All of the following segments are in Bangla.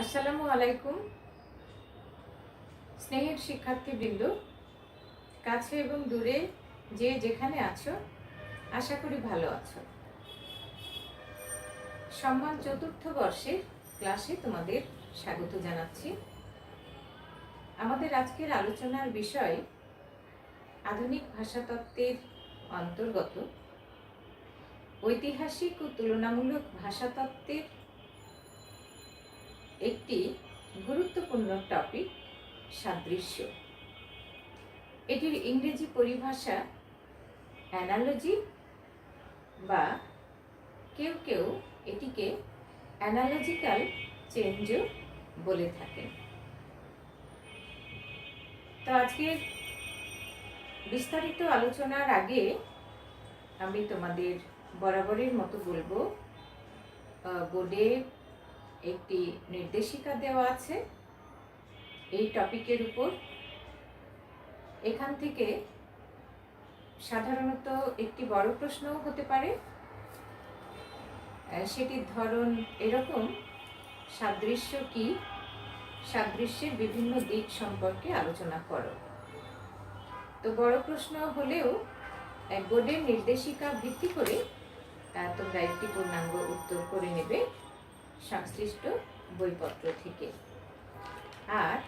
আসসালামু আলাইকুম। স্নেহের শিক্ষার্থীবৃন্দ, কাছে এবং দূরে যে যেখানে আছো, আশা করি ভালো আছো। সম্মান চতুর্থ বর্ষের ক্লাসে তোমাদের স্বাগত জানাচ্ছি। আমাদের আজকের আলোচনার বিষয় আধুনিক ভাষাতত্ত্বের অন্তর্গত। ঐতিহাসিক ও তুলনামূলক ভাষাতত্ত্বের একটি গুরুত্বপূর্ণ টপিক সাদৃশ্য। এটির ইংরেজি পরিভাষা অ্যানালজি বা কেউ কেউ এটিকে অ্যানালজিক্যাল চেঞ্জও বলে থাকেন। তো আজকের বিস্তারিত আলোচনার আগে আমি তোমাদের বরাবরের মতো বলব বোর্ডে একটি নির্দেশিকা দেওয়া আছে এই টপিকের উপর। এখান থেকে সাধারণত একটি বড় প্রশ্নও হতে পারে। সেটির ধরন এরকম, সাদৃশ্য কি? সাদৃশ্যের বিভিন্ন দিক সম্পর্কে আলোচনা করো। তো বড় প্রশ্ন হলেও বোর্ডের নির্দেশিকা ভিত্তি করে তোমরা একটি পূর্ণাঙ্গ উত্তর করে নেবে। সংশ্লিষ্ট বইপত্র থেকে। আর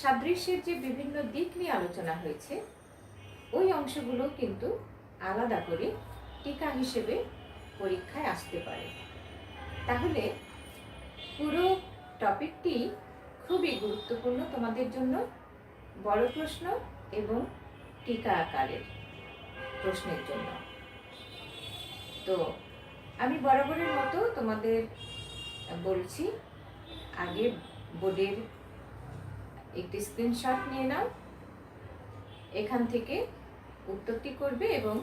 সাদৃশ্যের যে বিভিন্ন দিক নিয়ে আলোচনা হয়েছে, ওই অংশগুলো কিন্তু আলাদা করে টিকা হিসেবে পরীক্ষায় আসতে পারে। তাহলে পুরো টপিকটি খুবই গুরুত্বপূর্ণ তোমাদের জন্য। বড় প্রশ্ন এবং টিকা আকারের প্রশ্নের জন্য। তো আমি বরাবরের মতো তোমাদের বলছি, আগে বোর্ডের একটি স্ক্রিনশট নিয়ে নাও, এখান থেকে উত্তরটি করবে এবং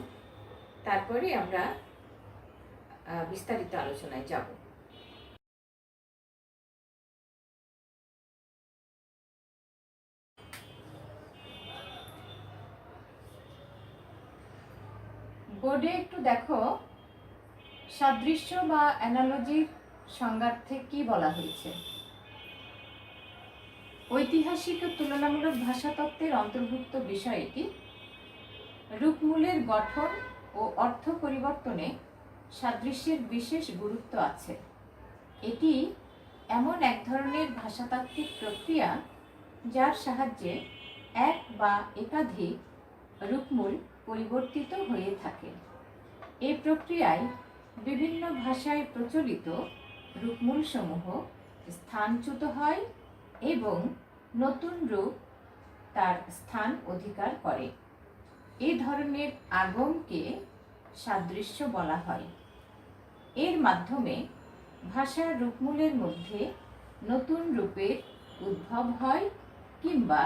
তারপরে আমরা বিস্তারিত আলোচনায় যাব। বোর্ডে একটু দেখো, সাদৃশ্য বা অ্যানালজির সংজ্ঞার্থে কি বলা হয়েছে? ঐতিহাসিক ও তুলনামূলক ভাষাতত্ত্বের অন্তর্ভুক্ত বিষয় এটি। রূপমূলের গঠন ও অর্থ পরিবর্তনে সাদৃশ্যের বিশেষ গুরুত্ব আছে। এটি এমন এক ধরনের ভাষাতাত্ত্বিক প্রক্রিয়া যার সাহায্যে এক বা একাধিক রূপমূল পরিবর্তিত হয়ে থাকে। এই প্রক্রিয়ায় বিভিন্ন ভাষায় প্রচলিত রূপমূলসমূহ স্থানচ্যুত হয় এবং নতুন রূপ তার স্থান অধিকার করে। এ ধরনের আগমকে সাদৃশ্য বলা হয়। এর মাধ্যমে ভাষার রূপমূলের মধ্যে নতুন রূপের উদ্ভব হয় কিংবা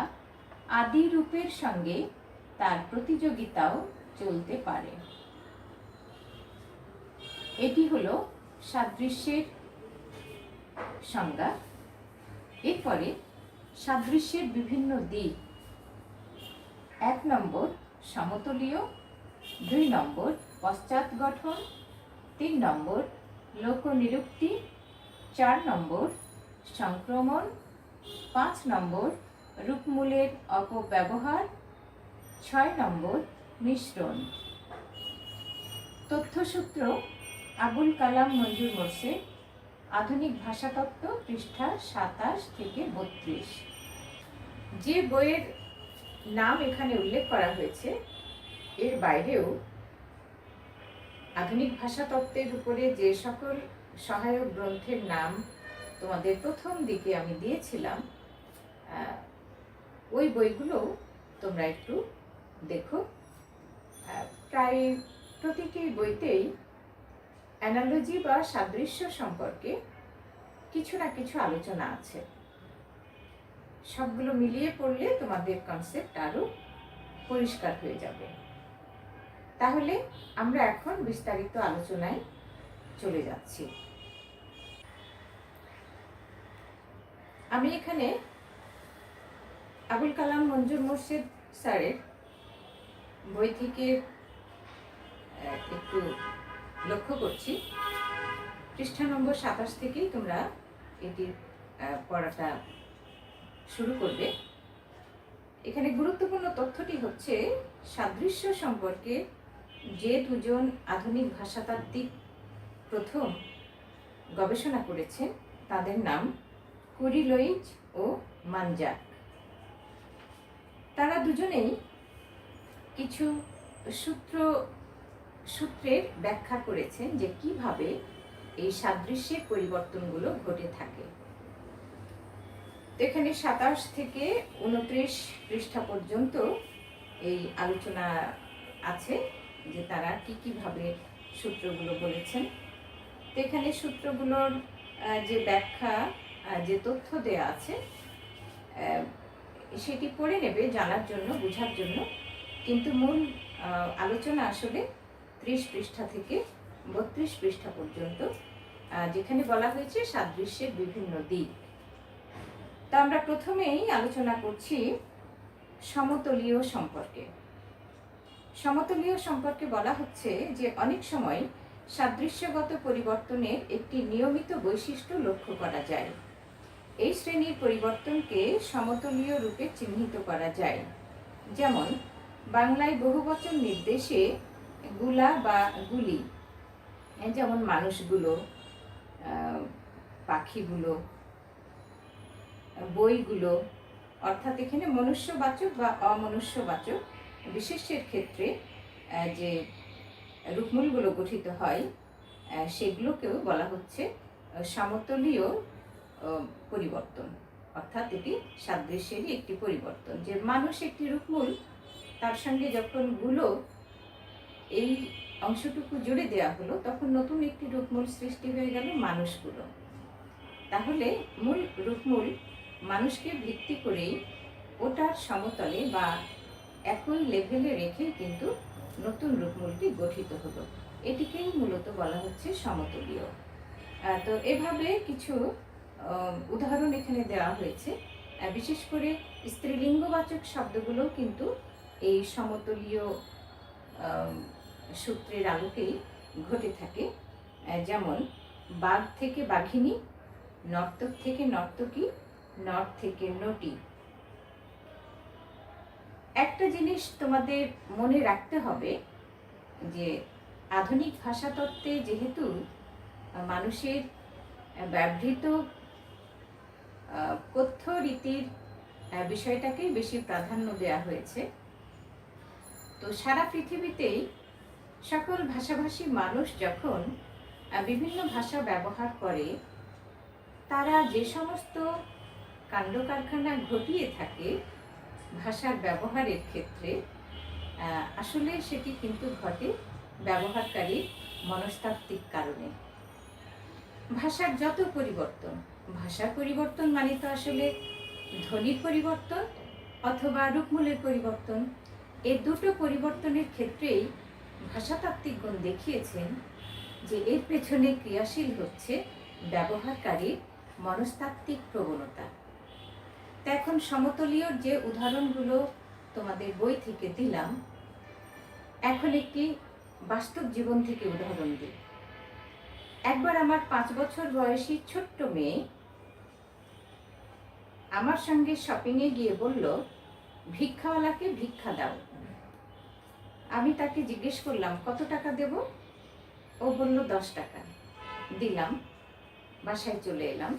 আদি রূপের সঙ্গে তার প্রতিযোগিতাও চলতে পারে। এটি হলো সাদৃশ্যের সংজ্ঞা। এরপরে সাদৃশ্যের বিভিন্ন দিক। এক নম্বর, সমতলীয়। দুই নম্বর, পশ্চাৎ গঠন। তিন নম্বর, লোকনিরুক্তি। চার নম্বর, সংক্রমণ। পাঁচ নম্বর, রূপমূলের অপব্যবহার। ছয় নম্বর, মিশ্রণ। তথ্যসূত্র আবুল কালাম মঞ্জুর মোর্শেদ আধুনিক ভাষাতত্ত্ব পৃষ্ঠা সাতাশ থেকে বত্রিশ। যে বইয়ের নাম এখানে উল্লেখ করা হয়েছে, এর বাইরেও আধুনিক ভাষাতত্ত্বের উপরে যে সকল সহায়ক গ্রন্থের নাম তোমাদের প্রথম দিকে আমি দিয়েছিলাম ওই বইগুলো তোমরা একটু দেখো। প্রায় প্রতিটি বইতেই অ্যানালজি বা সাদৃশ্য সম্পর্কে কিছু না কিছু আলোচনা আছে। সবগুলো মিলিয়ে পড়লে তোমাদের কনসেপ্ট আরও পরিষ্কার হয়ে যাবে। তাহলে আমরা এখন বিস্তারিত আলোচনায় চলে যাচ্ছি। আমি এখানে আবুল কালাম মঞ্জুর মোর্শেদ স্যারের বই থেকে একটু লক্ষ্য করছি। পৃষ্ঠা নম্বর সাতাশ থেকেই তোমরা এটির পড়াটা শুরু করবে। এখানে গুরুত্বপূর্ণ তথ্যটি হচ্ছে, সাদৃশ্য সম্পর্কে যে দুজন আধুনিক ভাষাতাত্ত্বিক প্রথম গবেষণা করেছেন, তাদের নাম কুরিলোইজ ও মানজাক। তারা দুজনেই কিছু সূত্র সূত্রের ব্যাখ্যা করেছেন যে কীভাবে এই সাদৃশ্যের পরিবর্তনগুলো ঘটে থাকে। এখানে সাতাশ থেকে উনত্রিশ পৃষ্ঠা পর্যন্ত এই আলোচনা আছে যে তারা কি কীভাবে সূত্রগুলো বলেছেন। তো এখানে সূত্রগুলোর যে ব্যাখ্যা যে তথ্য দেয়া আছে সেটি পড়ে নেবে জানার জন্য, বোঝার জন্য। কিন্তু মূল আলোচনা আসলে ত্রিশ পৃষ্ঠা থেকে বত্রিশ পৃষ্ঠা পর্যন্ত যেখানে বলা হয়েছে সাদৃশ্যের বিভিন্ন দিক। তা আমরা প্রথমেই আলোচনা করছি সমতলীয় সম্পর্কে। সমতলীয় সম্পর্কে বলা হচ্ছে যে অনেক সময় সাদৃশ্যগত পরিবর্তনের একটি নিয়মিত বৈশিষ্ট্য লক্ষ্য করা যায়। এই শ্রেণির পরিবর্তনকে সমতলীয় রূপে চিহ্নিত করা যায়। যেমন, বাংলায় বহুবচন নির্দেশে গুলা বা গুলি। যেমন মানুষগুলো পাখিগুলো, বইগুলো, অর্থাৎ এখানে মনুষ্যবাচক বা অমনুষ্যবাচক বিশেষের ক্ষেত্রে যে রূপমূলগুলো গঠিত হয় সেগুলোকেও বলা হচ্ছে সমতলীয় পরিবর্তন। অর্থাৎ এটি সাদৃশ্যেরই একটি পরিবর্তন। যে মানুষ একটি রূপমূল, তার সঙ্গে যখনগুলো এই অংশটুকু জুড়ে দেওয়া হলো, তখন নতুন একটি রূপমূল সৃষ্টি হয়ে গেল মানুষগুলো। তাহলে মূল রূপমূল মানুষকে ভিত্তি করেই ওটার সমতলে বা একই লেভেলে রেখে কিন্তু নতুন রূপমূলটি গঠিত হলো। এটিকেই মূলত বলা হচ্ছে সমতলীয়। তো এভাবে কিছু উদাহরণ এখানে দেওয়া হয়েছে। বিশেষ করে স্ত্রীলিঙ্গবাচক শব্দগুলো কিন্তু এই সমতলীয় সূত্রের আলোকেই ঘটে থাকে যেমন বাঘ থেকে বাঘিনী, নর্তক থেকে নর্তকী নট থেকে নটি। একটা জিনিস তোমাদের মনে রাখতে হবে যে আধুনিক ভাষাতত্ত্বে যেহেতু মানুষের ব্যবহৃত কথ্য রীতির বিষয়টাকেই বেশি প্রাধান্য দেওয়া হয়েছে, তো সারা পৃথিবীতেই সকল ভাষাভাষী মানুষ যখন বিভিন্ন ভাষা ব্যবহার করে, তারা যে সমস্ত কাণ্ড কারখানা ঘটিয়ে থাকে ভাষার ব্যবহারের ক্ষেত্রে আসলে সেটি কিন্তু ঘটে ব্যবহারকারীর মনস্তাত্ত্বিক কারণে। ভাষার যত পরিবর্তন, ভাষার পরিবর্তন মানে তো আসলে ধ্বনির পরিবর্তন অথবা রূপমূলের পরিবর্তন। এই দুটো পরিবর্তনের ক্ষেত্রেই ভাষাতাত্ত্বিকগণ দেখিয়েছেন যে এর পেছনে ক্রিয়াশীল হচ্ছে ব্যবহারকারীর মনস্তাত্ত্বিক প্রবণতা। তা এখন সমতলীয় যে উদাহরণগুলো তোমাদের বই থেকে দিলাম, এখন একটি বাস্তব জীবন থেকে উদাহরণ দিই। একবার আমার পাঁচ বছর বয়সী ছোট্ট মেয়ে আমার সঙ্গে শপিংয়ে গিয়ে বলল, ভিক্ষাওয়ালাকে ভিক্ষা দাও। আমি তাকে জিজ্ঞেস করলাম, কত টাকা দেব? ও বলল, দশ টাকা। দিলাম, বাসায় চলে এলাম।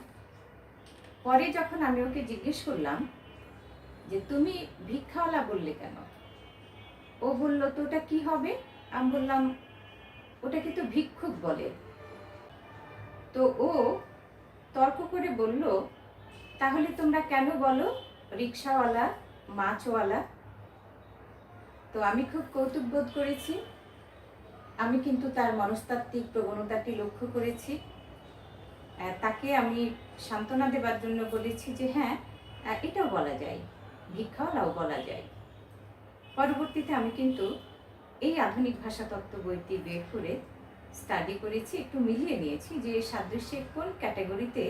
পরে যখন আমি ওকে জিজ্ঞেস করলাম যে, তুমি ভিক্ষাওয়ালা বললে কেন? ও বলল, তো ওটা কি হবে? আমি বললাম ওটাকে তো ভিক্ষুক বলে। তো ও তর্ক করে বলল, তাহলে তোমরা কেন বলো, রিক্সাওয়ালা, মাছওয়ালা তো আমি খুব কৌতুক বোধ করেছি। আমি কিন্তু তার মনস্তাত্ত্বিক প্রবণতাটি লক্ষ্য করেছি। তাকে আমি সান্ত্বনা দেবার জন্য বলেছি যে হ্যাঁ এটাও বলা যায়, ভিক্ষাওয়ালাও বলা যায়। পরবর্তীতে আমি কিন্তু এই আধুনিক ভাষাতত্ত্ব বইটি বের করে স্টাডি করেছি, একটু মিলিয়ে নিয়েছি যে সাদৃশ্যে কোন ক্যাটাগরিতে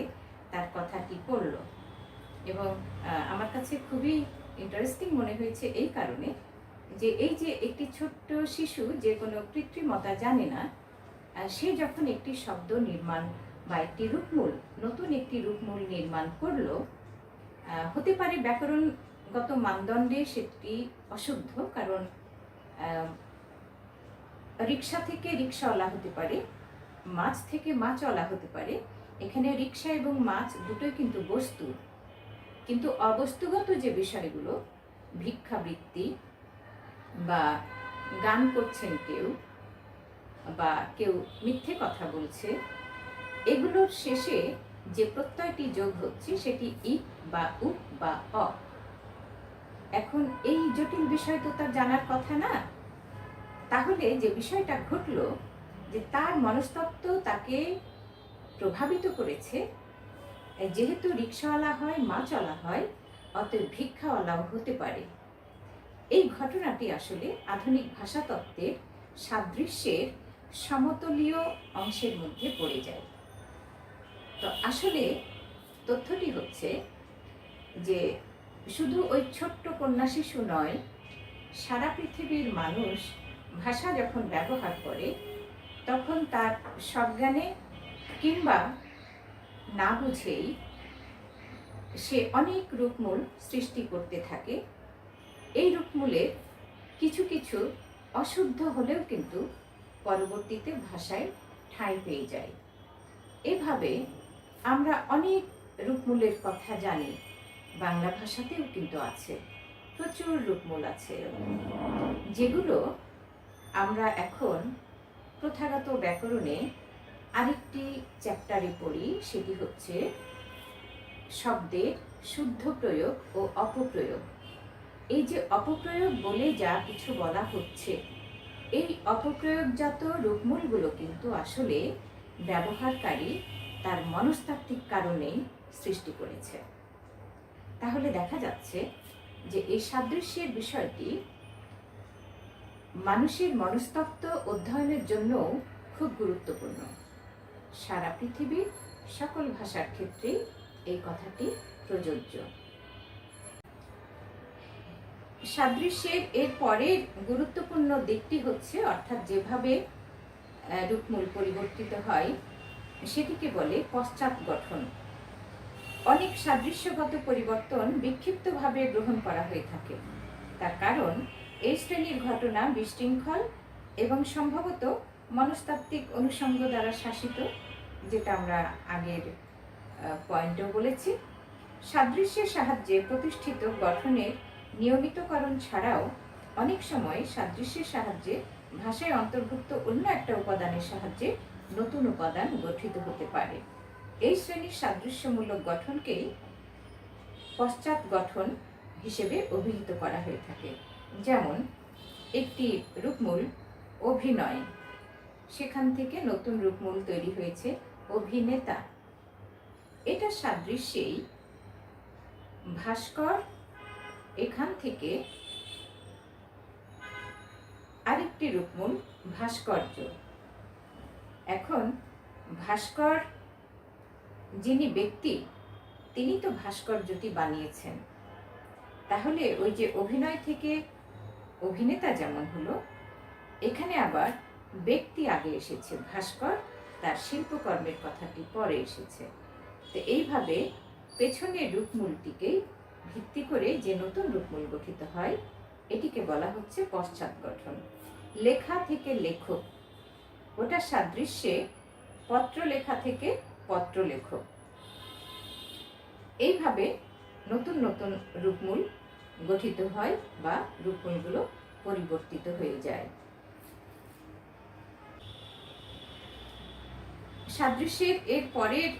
তার কথাটি পড়ল। এবং আমার কাছে খুবই ইন্টারেস্টিং মনে হয়েছে এই কারণে যে এই যে একটি ছোট্ট শিশু যে কোনো কৃত্রিমতা জানে না সে যখন একটি শব্দ নির্মাণ বা একটি রূপমূল, নতুন একটি রূপমূল নির্মাণ করল হতে পারে ব্যাকরণগত মানদণ্ডে সেটি অশুদ্ধ, কারণ রিক্সা থেকে রিক্সাওয়ালা হতে পারে, মাছ থেকে মাছওয়ালা হতে পারে। এখানে রিক্সা এবং মাছ দুটোই কিন্তু বস্তু। কিন্তু অবস্তুগত যে বিষয়গুলো, ভিক্ষাবৃত্তি বা গান করছেন কেউ, বা কেউ মিথ্যে কথা বলছে, এগুলোর শেষে যে প্রত্যয়টি যোগ হচ্ছে সেটি ই বা উ বা অ। এখন এই জটিল বিষয় তো তার জানার কথা না। তাহলে যে বিষয়টা ঘটলো যে তার মনস্তত্ত্ব তাকে প্রভাবিত করেছে, যেহেতু রিক্সাওয়ালা হয় মা মাছওয়ালা হয়, অতএব ভিক্ষাওয়ালাও হতে পারে। এই ঘটনাটি আসলে আধুনিক ভাষাতত্ত্বের সাদৃশ্যের সমতলীয় অংশের মধ্যে পড়ে যায়। তো আসলে তথ্যটি হচ্ছে যে শুধু ওই ছোট্ট কন্যা শিশু নয়, সারা পৃথিবীর মানুষ ভাষা যখন ব্যবহার করে, তখন তার সজ্ঞানে কিংবা না বুঝেই সে অনেক রূপমূল সৃষ্টি করতে থাকে। এই রূপমূলের কিছু কিছু অশুদ্ধ হলেও কিন্তু পরবর্তীতে ভাষায় ঠাঁই পেয়ে যায়। এভাবে আমরা অনেক রূপমূলের কথা জানি, বাংলা ভাষাতেও কিন্তু আছে, প্রচুর রূপমূল আছে, যেগুলো আমরা এখন প্রথাগত ব্যাকরণে আরেকটি চ্যাপ্টারে পড়ি, সেটি হচ্ছে শব্দের শুদ্ধ প্রয়োগ ও অপপ্রয়োগ। এই যে অপপ্রয়োগ বলে যা কিছু বলা হচ্ছে, এই অপপ্রয়োগজাত রূপমূলগুলো কিন্তু আসলে ব্যবহারকারী তার মনস্তাত্ত্বিক কারণেই সৃষ্টি করেছে। তাহলে দেখা যাচ্ছে যে এই সাদৃশ্যের বিষয়টি মানুষের মনস্তত্ত্ব অধ্যয়নের জন্য খুব গুরুত্বপূর্ণ। সারা পৃথিবীর সকল ভাষার ক্ষেত্রেই এই কথাটি প্রযোজ্য। সাদৃশ্যের এর পরের গুরুত্বপূর্ণ দিকটি হচ্ছে, অর্থাৎ যেভাবে রূপমূল পরিবর্তিত হয়, সেটিকে বলে পশ্চাৎ গঠন। অনেক সাদৃশ্যগত পরিবর্তন বিক্ষিপ্তভাবে গ্রহণ করা হয়ে থাকে। তার কারণ, এই শ্রেণির ঘটনা বিশৃঙ্খল এবং সম্ভবত মনস্তাত্ত্বিক অনুষঙ্গ দ্বারা শাসিত, যেটা আমরা আগের পয়েন্টও বলেছি। সাদৃশ্যের সাহায্যে প্রতিষ্ঠিত গঠনের নিয়মিতকরণ ছাড়াও অনেক সময় সাদৃশ্যের সাহায্যে ভাষায় অন্তর্ভুক্ত অন্য একটা উপাদানের সাহায্যে নতুন উপাদান গঠিত হতে পারে। এই শ্রেণির সাদৃশ্যমূলক গঠনকেই পশ্চাৎ গঠন হিসেবে অভিহিত করা হয়ে থাকে। যেমন, একটি রূপমূল অভিনয়। সেখান থেকে নতুন রূপমূল তৈরি হয়েছে অভিনেতা। এটা সাদৃশ্যেই ভাস্কর এখান থেকে আরেকটি রূপমূল ভাস্কর্য। এখন ভাস্কর যিনি ব্যক্তি, তিনি তো ভাস্কর্যটি বানিয়েছেন। তাহলে ওই যে অভিনয় থেকে অভিনেতা যেমন হলো, এখানে আবার ব্যক্তি আগে এসেছে, ভাস্কর তার শিল্পকর্মের কথাটি পরে এসেছে। তো এইভাবে পেছনের রূপমূলটিকেই ভিত্তি করে যে নতুন রূপমূল গঠিত হয়, এটিকে বলা হচ্ছে পশ্চাৎ গঠন। লেখা থেকে লেখক। ওটা সাদৃশ্যে পত্র লেখা থেকে পত্র লেখক এইভাবে নতুন নতুন রূপমূল গঠিত হয় বা রূপমূলগুলো পরিবর্তিত হয়ে যায়। সাদৃশ্যের এর পরের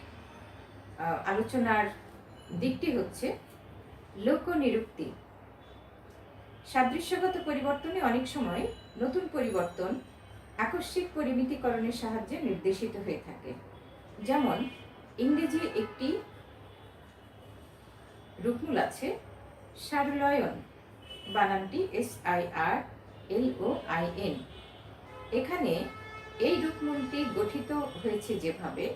আলোচনার দিকটি হচ্ছে লোকনিরুক্তি। সাদৃশ্যগত পরিবর্তনে অনেক সময় নতুন পরিবর্তন আকস্মিক পরিমিতিকরণের সাহায্যে নির্দেশিত হয়ে থাকে। যেমন, ইংরেজি একটি রূপমূল আছে, সারলয়ন বানানটি S I R L O I N. এখানে এই রূপমূলটি গঠিত হয়েছে যেভাবে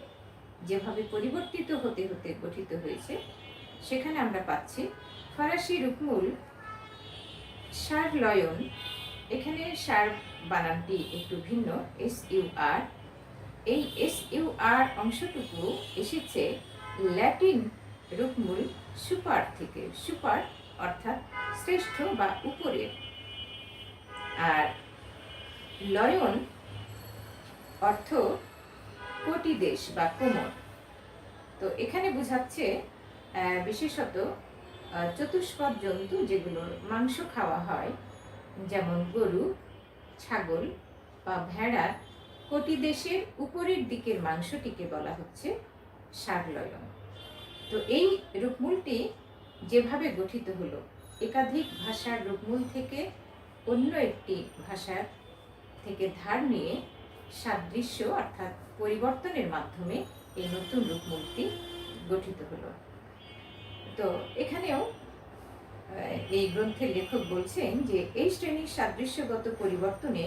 যেভাবে পরিবর্তিত হতে হতে গঠিত হয়েছে সেখানে আমরা পাচ্ছি। ফরাসি রূপমূল সারলয়ন, এখানে সার বানানটি একটু ভিন্ন, এস ইউ আর। এই এস ইউ আর অংশটুকু এসেছে ল্যাটিন রূপমূল সুপার থেকে, সুপার অর্থাৎ শ্রেষ্ঠ বা উপরের। আর লয়ন অর্থ কোটি দেশ বা কোমর। তো এখানে বোঝাচ্ছে বিশেষত চতুষ্পদ জন্তু যেগুলোর মাংস খাওয়া হয়, যেমন গরু, ছাগল বা ভেড়ার কোটি দেশের উপরের দিকের মাংসটিকে বলা হচ্ছে সারলয়ন। তো এই রূপমূলটি যেভাবে গঠিত হলো, একাধিক ভাষার রূপমূল থেকে অন্য একটি ভাষার থেকে ধার নিয়ে সাদৃশ্য অর্থাৎ পরিবর্তনের মাধ্যমে এই নতুন রূপমূলটি গঠিত হলো। তো এখানেও এই গ্রন্থের লেখক বলছেন যে এই শ্রেণির সাদৃশ্যগত পরিবর্তনে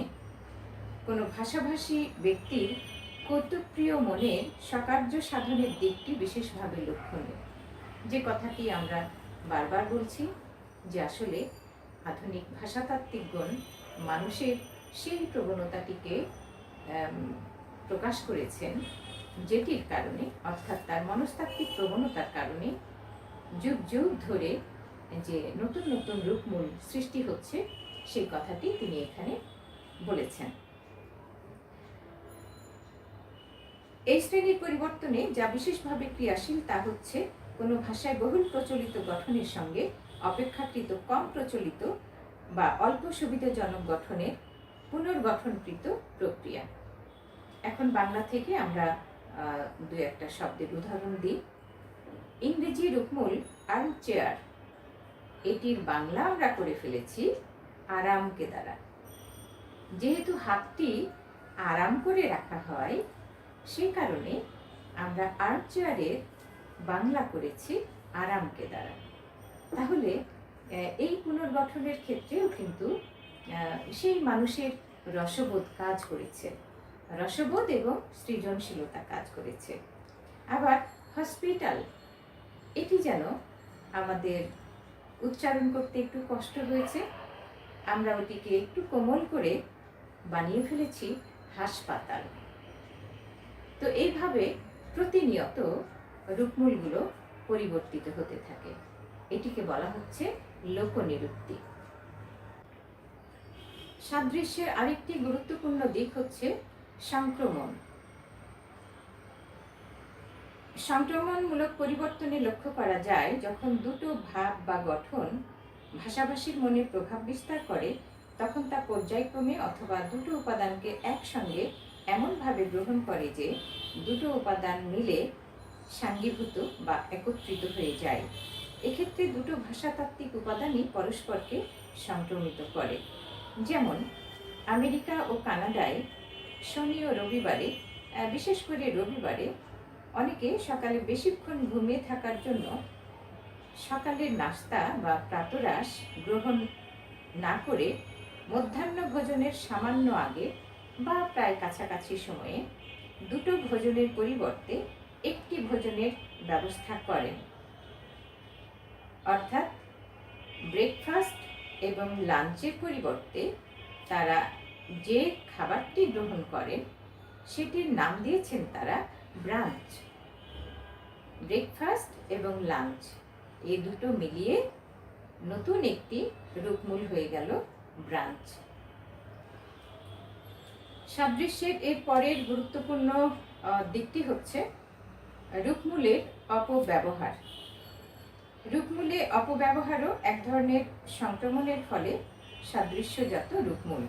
কোনো ভাষাভাষী ব্যক্তির কর্তৃপ্রিয় মনের সকার্য সাধনের দিকটি বিশেষভাবে লক্ষণীয়। যে কথাটি আমরা বারবার বলছি যে আসলে আধুনিক ভাষাতাত্ত্বিকগণ মানুষের সেই প্রবণতাটিকে প্রকাশ করেছেন যেটির কারণে, অর্থাৎ তার মনস্তাত্ত্বিক প্রবণতার কারণে যুগ যুগ ধরে যে নতুন নতুন রূপমূল সৃষ্টি হচ্ছে, সেই কথাটি তিনি এখানে বলেছেন। এই শ্রেণির পরিবর্তনে যা বিশেষভাবে ক্রিয়াশীল তা হচ্ছে, কোনো ভাষায় বহুল প্রচলিত গঠনের সঙ্গে অপেক্ষাকৃত কম প্রচলিত বা অল্প সুবিধাজনক গঠনের পুনর্গঠনকৃত প্রক্রিয়া। এখন বাংলা থেকে আমরা দু একটা শব্দের উদাহরণ দিই। ইংরেজি রূপমূল আর্ম চেয়ার এটির বাংলা আমরা করে ফেলেছি, আরামকে দ্বারা। যেহেতু হাতটি আরাম করে রাখা হয়, সে কারণে আমরা আর্ম চেয়ারের বাংলা করেছি আরামকে দ্বারা। তাহলে এই পুনর্গঠনের ক্ষেত্রেও কিন্তু সেই মানুষের রসবোধ কাজ করেছে। রসবোধ এবং সৃজনশীলতা কাজ করেছে। আবার হসপিটাল এটি যেন আমাদের উচ্চারণ করতে একটু কষ্ট হয়েছে। আমরা ওটিকে একটু কোমল করে বানিয়ে ফেলেছি হাসপাতাল। তো এইভাবে প্রতিনিয়ত রূপমূলগুলো পরিবর্তিত হতে থাকে। এটিকে বলা হচ্ছে লোকনিরুক্তি। সাদৃশ্যের আরেকটি গুরুত্বপূর্ণ দিক হচ্ছে সংক্রমণ। সংক্রমণমূলক পরিবর্তনে লক্ষ্য করা যায় যখন দুটো ভাব বা গঠন ভাষাভাষীর মনে প্রভাব বিস্তার করে, তখন তা পর্যায়ক্রমে অথবা দুটো উপাদানকে একসঙ্গে এমনভাবে গ্রহণ করে যে দুটো উপাদান মিলে সাঙ্গীভূত বা একত্রিত হয়ে যায়। এক্ষেত্রে দুটো ভাষাতাত্ত্বিক উপাদানই পরস্পরকে সংক্রমিত করে। যেমন, আমেরিকা ও কানাডায় শনি ও রবিবারে বিশেষ করে রবিবারে অনেকে সকালে বেশিক্ষণ ঘুমিয়ে থাকার জন্য সকালের নাস্তা বা প্রাতরাশ গ্রহণ না করে মধ্যাহ্ন ভোজনের সামান্য আগে বা প্রায় কাছাকাছি সময়ে দুটো ভোজনের পরিবর্তে একটি ভোজনের ব্যবস্থা করেন। অর্থাৎ ব্রেকফাস্ট এবং লাঞ্চের পরিবর্তে তারা যে খাবারটি গ্রহণ করেন, সেটির নাম দিয়েছেন তারা ব্রাঞ্চ, ব্রেকফাস্ট এবং লাঞ্চ। এই দুটো মিলিয়ে নতুন একটি রূপমূল হয়ে গেল ব্রাঞ্চ। সাদৃশ্যের এর পরের গুরুত্বপূর্ণ দিকটি হচ্ছে রূপমূলের অপব্যবহার। রূপমূলে অপব্যবহারও এক ধরনের সংক্রমণের ফলে সাদৃশ্যজাত রূপমূল।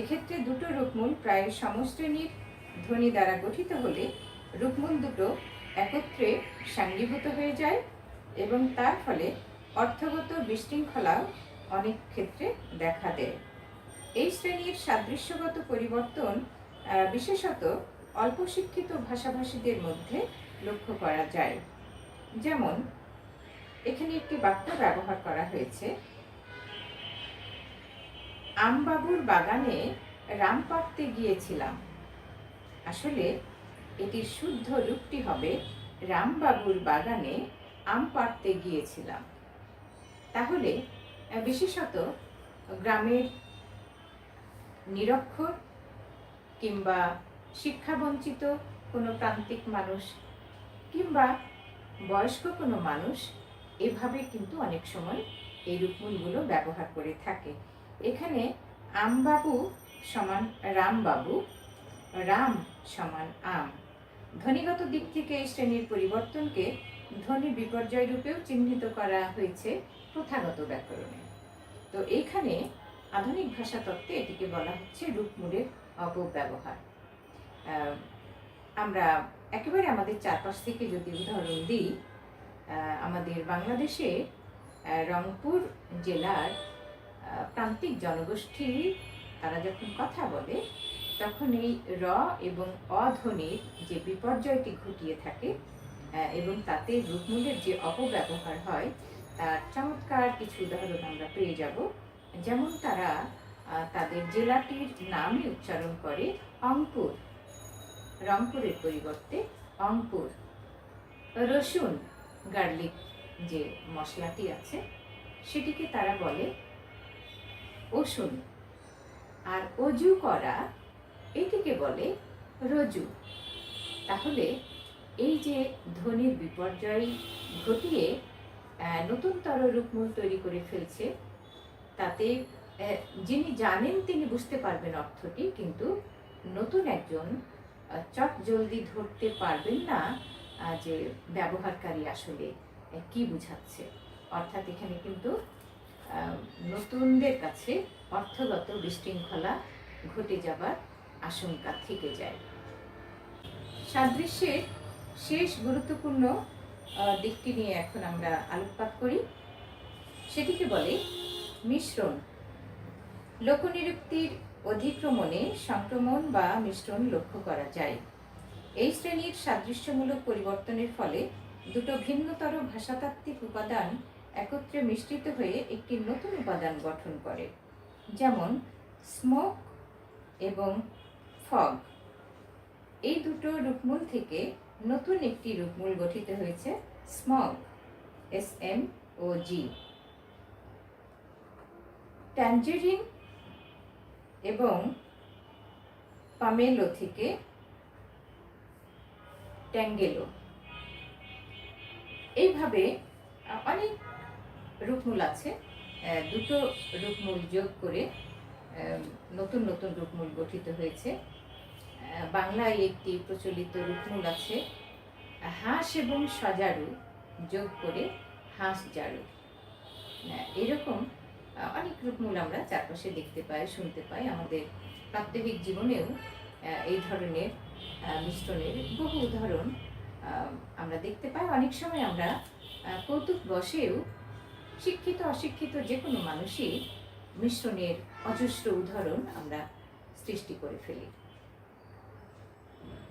এক্ষেত্রে দুটো রূপমূল প্রায় সমশ্রেণীর ধ্বনি দ্বারা গঠিত হলে রূপমূল দুটো একত্রে সাঙ্গীভূত হয়ে যায় এবং তার ফলে অর্থগত বিশৃঙ্খলাও অনেক ক্ষেত্রে দেখা দেয়। এই শ্রেণির সাদৃশ্যগত পরিবর্তন বিশেষত অল্প শিক্ষিত ভাষাভাষীদের মধ্যে লক্ষ্য করা যায়। যেমন, এখানে একটি বাক্য ব্যবহার করা হয়েছে, আমবাবুর বাগানে রাম পাড়তে গিয়েছিলাম। আসলে এটির শুদ্ধ রূপটি হবে, রামবাবুর বাগানে আম পাড়তে গিয়েছিলাম। তাহলে বিশেষত গ্রামের নিরক্ষর কিংবা শিক্ষাবঞ্চিত কোনো প্রান্তিক মানুষ কিংবা বয়স্ক কোনো মানুষ এভাবে কিন্তু অনেক সময় এই রূপমূলগুলো ব্যবহার করে থাকে। এখানে আমবাবু সমান রামবাবু, রাম সমান আম। ধ্বনিগত দিক থেকে এই শ্রেণির পরিবর্তনকে ধ্বনি বিপর্যয় রূপেও চিহ্নিত করা হয়েছে প্রথাগত ব্যাকরণে। তো এইখানে আধুনিক ভাষা তত্ত্বে এটিকে বলা হচ্ছে রূপমূলের অপব্যবহার। আমরা একেবারে আমাদের চারপাশ থেকে যদি উদাহরণ দিই আমাদের বাংলাদেশে রংপুর জেলার প্রান্তিক জনগোষ্ঠী তারা যখন কথা বলে তখন এই র এবং অধ্বনির যে বিপর্যয়টি ঘটিয়ে থাকে এবং তাতে রূপমূলের যে অপব্যবহার হয়, তার চমৎকার কিছু উদাহরণ আমরা পেয়ে যাব। যেমন তারা তাদের জেলাটির নামই উচ্চারণ করে অঙ্কুর। রংপুরের পরিবর্তে অঙ্কুর। রসুন, গার্লিক যে মশলাটি আছে, সেটিকে তারা বলে ওসুন আর অজু করা এটিকে বলে রজু তাহলে এই যে ধ্বনির বিপর্যয় ঘটিয়ে নতুনতর রূপমূল তৈরি করে ফেলছে, তাতে যিনি জানেন তিনি বুঝতে পারবেন অর্থটি, কিন্তু নতুন একজন চট জলদি ধরতে পারবেন না যে ব্যবহারকারী আসলে কি বুঝাচ্ছে। অর্থাৎ এখানে কিন্তু নতুনদের কাছে অর্থগত বিশৃঙ্খলা ঘটে যাবার আশঙ্কা থেকে যায়। সাদৃশ্যের শেষ গুরুত্বপূর্ণ দিকটি নিয়ে এখন আমরা আলোকপাত করি। সেটিকে বলে মিশ্রণ। লোকনিরুক্তির অধিক্রমণে সংক্রমণ বা মিশ্রণ লক্ষ্য করা যায়। এই শ্রেণির সাদৃশ্যমূলক পরিবর্তনের ফলে দুটো ভিন্নতর ভাষাতাত্ত্বিক উপাদান একত্রে মিশ্রিত হয়ে একটি নতুন উপাদান গঠন করে, যেমন স্মোক এবং ফগ। এই দুটো রূপমূল থেকে নতুন একটি রূপমূল গঠিত হয়েছে smog, S M O G. Tangerine এবং পামেলো থেকে ট্যাঙ্গেলো। এইভাবে অনেক রূপমূল আছে দুটো রূপমূল যোগ করে নতুন নতুন রূপমূল গঠিত হয়েছে। বাংলায় একটি প্রচলিত রূপমূল আছে, হাঁস এবং সজারু যোগ করে হাঁস জারু। এরকম অনেক রূপমূল আমরা চারপাশে দেখতে পাই, শুনতে পাই। আমাদের প্রাত্যহিক জীবনেও এই ধরনের মিশ্রণের বহু উদাহরণ আমরা দেখতে পাই। অনেক সময় আমরা কৌতুক বসেও শিক্ষিত, অশিক্ষিত যে কোনো মানুষই মিশ্রণের অজস্র উদাহরণ আমরা সৃষ্টি করে ফেলি।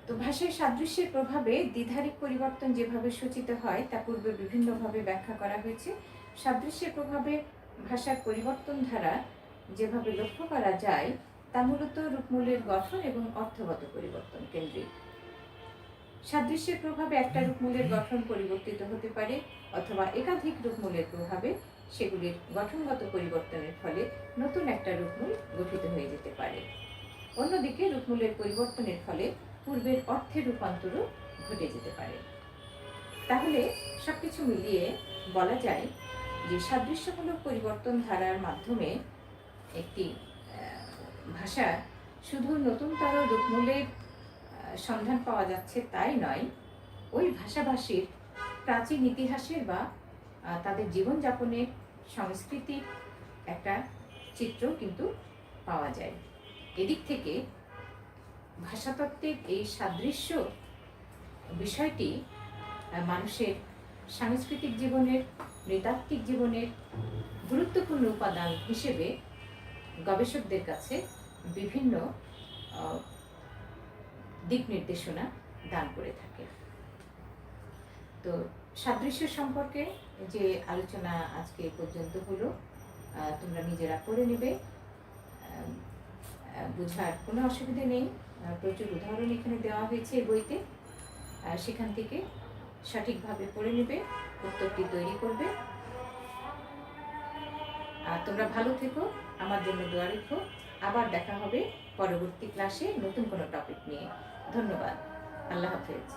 তো ভাষায় সাদৃশ্যের প্রভাবে দ্বিধারিক পরিবর্তন যেভাবে সূচিত হয়, তা পূর্বে বিভিন্নভাবে ব্যাখ্যা করা হয়েছে। সাদৃশ্যের প্রভাবে ভাষার পরিবর্তন ধারা যেভাবে লক্ষ্য করা যায়, তা মূলত রূপমূলের গঠন এবং অর্থগত পরিবর্তন কেন্দ্রিক। সাদৃশ্যের প্রভাবে একটা রূপমূলের গঠন পরিবর্তিত হতে পারে, অথবা একাধিক রূপমূলের প্রভাবে সেগুলির গঠনগত পরিবর্তনের ফলে নতুন একটা রূপমূল গঠিত হয়ে যেতে পারে। অন্যদিকে রূপমূলের পরিবর্তনের ফলে পূর্বের অর্থের রূপান্তরও ঘটে যেতে পারে। তাহলে সবকিছু মিলিয়ে বলা যায় যে সাদৃশ্যমূলক পরিবর্তন ধারার মাধ্যমে একটি ভাষা শুধু নতুনতর রূপমূলের সন্ধান পাওয়া যাচ্ছে তাই নয়, ওই ভাষাভাষীর প্রাচীন ইতিহাসের বা তাদের জীবনযাপনের সংস্কৃতির একটা চিত্র কিন্তু পাওয়া যায়। এদিক থেকে ভাষাতত্ত্বের এই সাদৃশ্য বিষয়টি মানুষের সাংস্কৃতিক জীবনের, নৃতাত্ত্বিক জীবনের গুরুত্বপূর্ণ উপাদান হিসেবে গবেষকদের কাছে বিভিন্ন দিক নির্দেশনা দান করে থাকে। তো সাদৃশ্য সম্পর্কে যে আলোচনা আজকে পর্যন্ত হলো তোমরা নিজেরা করে নেবে। বোঝার কোনো অসুবিধা নেই। প্রচুর উদাহরণ এখানে দেওয়া হয়েছে বইতে। সেখান থেকে সঠিকভাবে পড়ে নেবে, উত্তরটি তৈরি করবে। আর তোমরা ভালো থেকো, আমার জন্য দোয়া রেখো। আবার দেখা হবে পরবর্তী ক্লাসে নতুন কোনো টপিক নিয়ে। ধন্যবাদ। আল্লাহ হাফেজ।